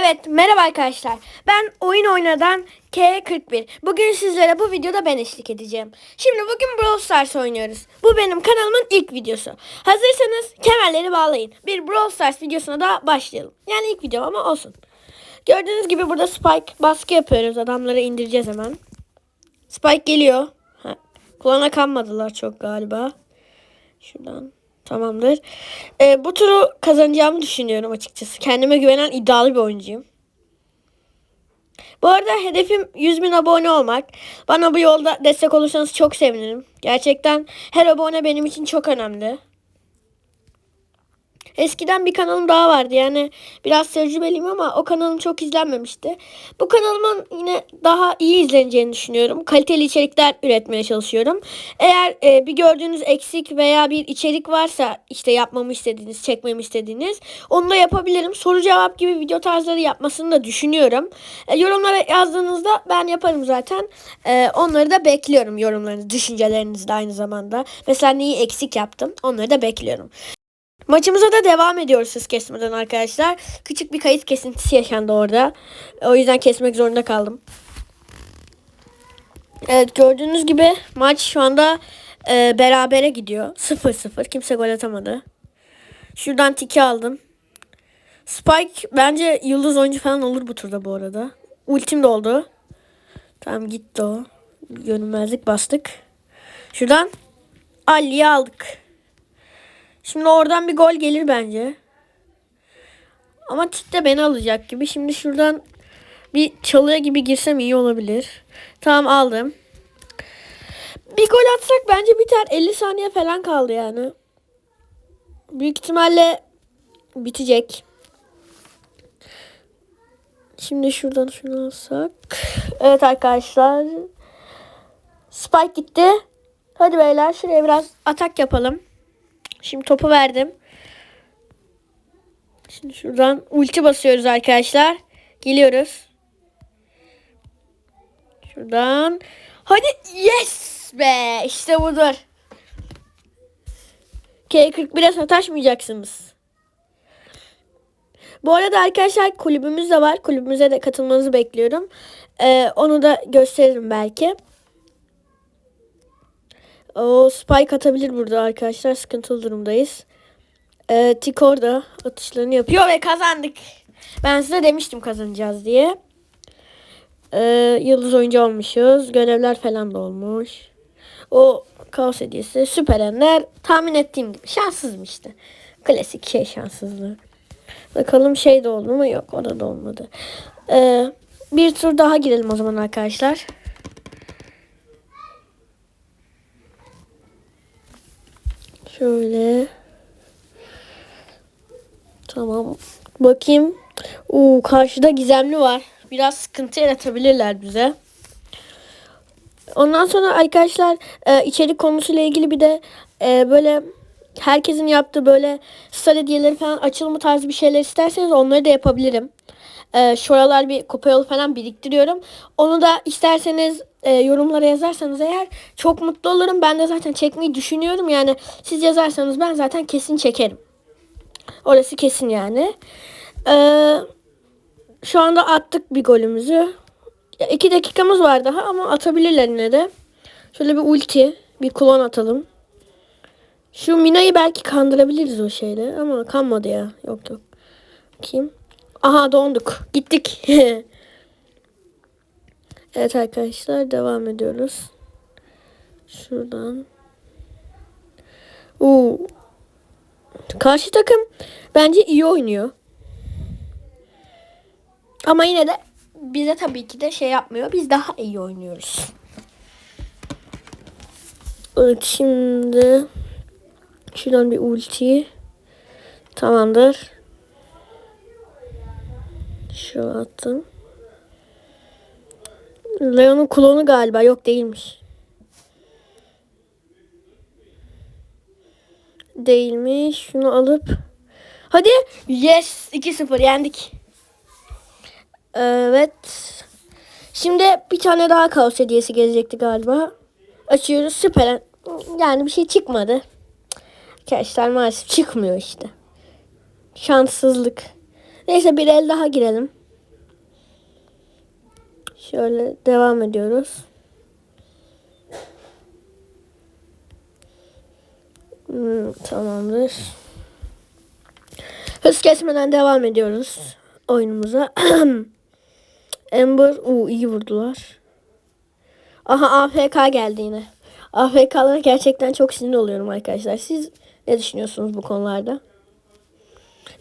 Evet merhaba arkadaşlar. Ben oyun oynadan K41. Bugün sizlere bu videoda ben eşlik edeceğim. Şimdi bugün Brawl Stars oynuyoruz. Bu benim kanalımın ilk videosu. Hazırsanız kemerleri bağlayın. Bir Brawl Stars videosuna da başlayalım. Yani ilk video ama olsun. Gördüğünüz gibi burada Spike baskı yapıyoruz. Adamları indireceğiz hemen. Spike geliyor. Ha, Kulağına kanmadılar çok galiba. Şuradan. Tamamdır. Ee, bu turu kazanacağımı düşünüyorum açıkçası. Kendime güvenen iddialı bir oyuncuyum. Bu arada hedefim 100 bin abone olmak. Bana bu yolda destek olursanız çok sevinirim. Gerçekten her abone benim için çok önemli. Eskiden bir kanalım daha vardı. Yani biraz tecrübeliyim ama o kanalım çok izlenmemişti. Bu kanalımın yine daha iyi izleneceğini düşünüyorum. Kaliteli içerikler üretmeye çalışıyorum. Eğer e, bir gördüğünüz eksik veya bir içerik varsa işte yapmamı istediğiniz, çekmemi istediğiniz onu da yapabilirim. Soru cevap gibi video tarzları yapmasını da düşünüyorum. E, yorumlara yazdığınızda ben yaparım zaten. E, onları da bekliyorum yorumlarınızı, düşüncelerinizi de aynı zamanda. Mesela neyi eksik yaptım onları da bekliyorum. Maçımıza da devam ediyoruz hız kesmeden arkadaşlar. Küçük bir kayıt kesintisi yaşandı orada. O yüzden kesmek zorunda kaldım. Evet gördüğünüz gibi maç şu anda e, berabere gidiyor. 0-0. Kimse gol atamadı. Şuradan tiki aldım. Spike bence yıldız oyuncu falan olur bu turda bu arada. Ultim de oldu. Tamam gitti o. Görünmezlik bastık. Şuradan Ali'yi aldık. Şimdi oradan bir gol gelir bence. Ama Tik de beni alacak gibi. Şimdi şuradan bir çalıya gibi girsem iyi olabilir. Tamam aldım. Bir gol atsak bence biter. 50 saniye falan kaldı yani. Büyük ihtimalle bitecek. Şimdi şuradan şunu alsak. Evet arkadaşlar. Spike gitti. Hadi beyler şuraya biraz atak yapalım. Şimdi topu verdim. Şimdi şuradan ulti basıyoruz arkadaşlar. Geliyoruz. Şuradan. Hadi yes be. İşte budur. K41'e sataşmayacaksınız. Bu arada arkadaşlar kulübümüz de var. Kulübümüze de katılmanızı bekliyorum. Ee, onu da gösteririm belki. O spike atabilir burada arkadaşlar. Sıkıntılı durumdayız. Ee, Tik orada atışlarını yapıyor ve kazandık. Ben size demiştim kazanacağız diye. Ee, yıldız oyuncu olmuşuz. Görevler falan da olmuş. O kaos hediyesi. Süper Ender. Tahmin ettiğim gibi. Şanssızım işte. Klasik şey şanssızlığı. Bakalım şey de oldu mu? Yok o da olmadı. Ee, bir tur daha girelim o zaman arkadaşlar. Şöyle. Tamam. Bakayım. Uu, karşıda gizemli var. Biraz sıkıntı yaratabilirler bize. Ondan sonra arkadaşlar e, içerik konusuyla ilgili bir de e, böyle herkesin yaptığı böyle star hediyeleri falan açılımı tarzı bir şeyler isterseniz onları da yapabilirim. E, şuralar bir kupa yolu falan biriktiriyorum. Onu da isterseniz e, yorumlara yazarsanız eğer çok mutlu olurum. Ben de zaten çekmeyi düşünüyorum. Yani siz yazarsanız ben zaten kesin çekerim. Orası kesin yani. Ee, şu anda attık bir golümüzü. İki dakikamız var daha ama atabilirler yine de. Şöyle bir ulti, bir klon atalım. Şu Mina'yı belki kandırabiliriz o şeyle ama kanmadı ya. Yok yok. Kim? Aha donduk. Gittik. evet arkadaşlar devam ediyoruz. Şuradan. Oo. Karşı takım bence iyi oynuyor. Ama yine de bize tabii ki de şey yapmıyor. Biz daha iyi oynuyoruz. Evet şimdi şuradan bir ulti. Tamamdır. Şu attım. Leon'un klonu galiba. Yok değilmiş. Değilmiş. Şunu alıp. Hadi. Yes. 2-0 yendik. Evet. Şimdi bir tane daha kaos hediyesi gelecekti galiba. Açıyoruz. Süper. Yani bir şey çıkmadı. Arkadaşlar maalesef çıkmıyor işte. Şanssızlık. Neyse bir el daha girelim. Şöyle devam ediyoruz. Hmm, tamamdır. Hız kesmeden devam ediyoruz oyunumuza. Ember, u iyi vurdular. Aha AFK geldi yine. AFK'lara gerçekten çok sinir oluyorum arkadaşlar. Siz ne düşünüyorsunuz bu konularda?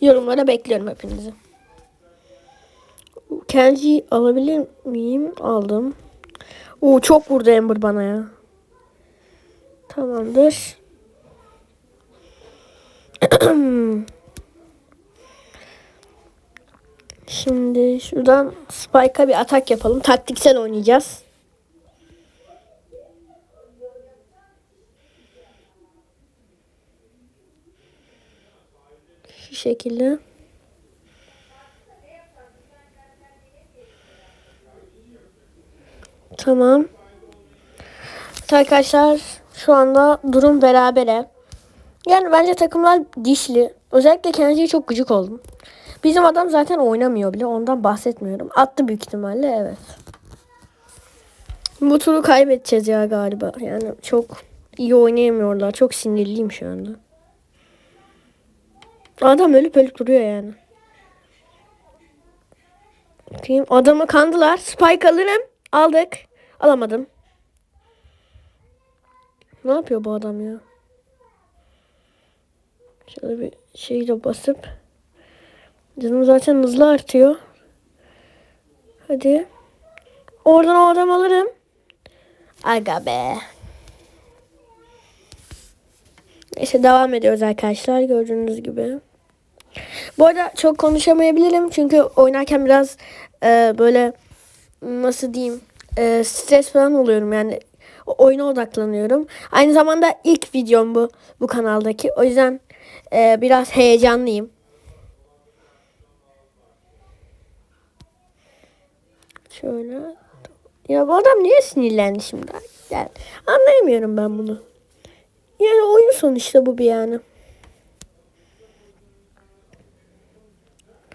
Yorumlara bekliyorum hepinizi. Kenji alabilir miyim? Aldım. Oo çok vurdu Ember bana ya. Tamamdır. Şimdi şuradan Spike'a bir atak yapalım. Taktiksel oynayacağız. Şu şekilde. Tamam. Arkadaşlar şu anda durum berabere. Yani bence takımlar dişli. Özellikle Kenji'ye çok gıcık oldum. Bizim adam zaten oynamıyor bile. Ondan bahsetmiyorum. Attı büyük ihtimalle evet. Bu turu kaybedeceğiz ya galiba. Yani çok iyi oynayamıyorlar. Çok sinirliyim şu anda. Adam ölüp ölüp duruyor yani. Bakayım. Adamı kandılar. Spike alırım. Aldık. Alamadım. Ne yapıyor bu adam ya? Şöyle bir şeyi de basıp. Canım zaten hızlı artıyor. Hadi. Oradan o adam alırım. Aga be. Neyse devam ediyoruz arkadaşlar gördüğünüz gibi. Bu arada çok konuşamayabilirim çünkü oynarken biraz e, böyle nasıl diyeyim e, stres falan oluyorum yani oyuna odaklanıyorum. Aynı zamanda ilk videom bu bu kanaldaki o yüzden e, biraz heyecanlıyım. Şöyle. Ya bu adam niye sinirlendi şimdi? Yani anlayamıyorum ben bunu. Yani oyun sonuçta bu bir yani.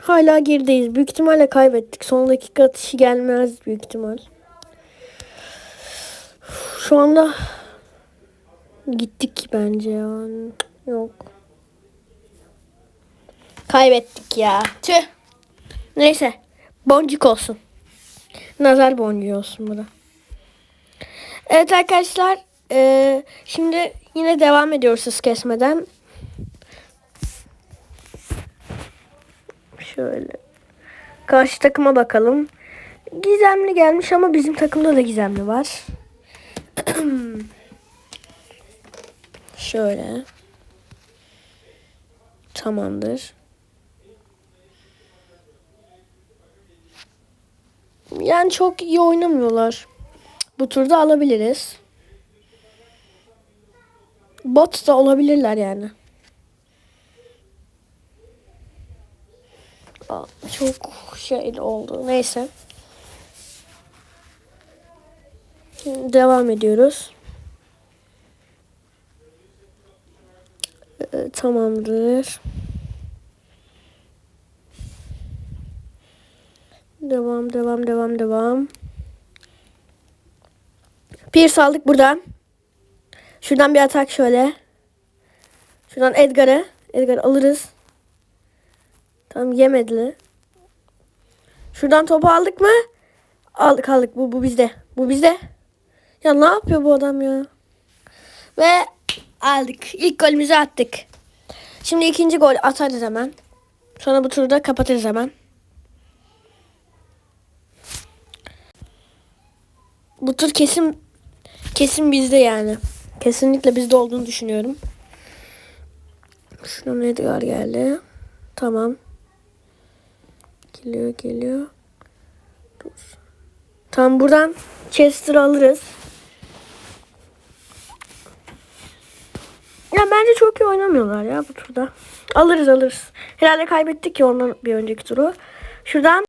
Hala gerideyiz. Büyük ihtimalle kaybettik. Son dakika atışı gelmez büyük ihtimal. Şu anda gittik bence yani. Yok. Kaybettik ya. Tüh. Neyse. Boncuk olsun. Nazar boncuğu olsun bu da. Evet arkadaşlar. eee, şimdi yine devam ediyoruz hız kesmeden. Şöyle. Karşı takıma bakalım. Gizemli gelmiş ama bizim takımda da gizemli var. Şöyle. Tamamdır. Yani çok iyi oynamıyorlar. Bu turda alabiliriz. Bot da olabilirler yani. Aa, Çok şey oldu. Neyse. Devam ediyoruz. Ee, tamamdır. Devam, devam, devam, devam. Bir saldık buradan. Şuradan bir atak şöyle. Şuradan Edgar'ı. Edgar alırız. Tamam yemedi. Şuradan topu aldık mı? Aldık aldık. Bu, bu bizde. Bu bizde. Ya ne yapıyor bu adam ya? Ve aldık. İlk golümüzü attık. Şimdi ikinci gol atarız hemen. Sonra bu turu da kapatırız hemen. Bu tur kesin kesin bizde yani. Kesinlikle bizde olduğunu düşünüyorum. Şuradan Edgar geldi. Tamam. Geliyor geliyor. Dur. Tam buradan Chester alırız. Ya bence çok iyi oynamıyorlar ya bu turda. Alırız alırız. Herhalde kaybettik ya ondan bir önceki turu. Şuradan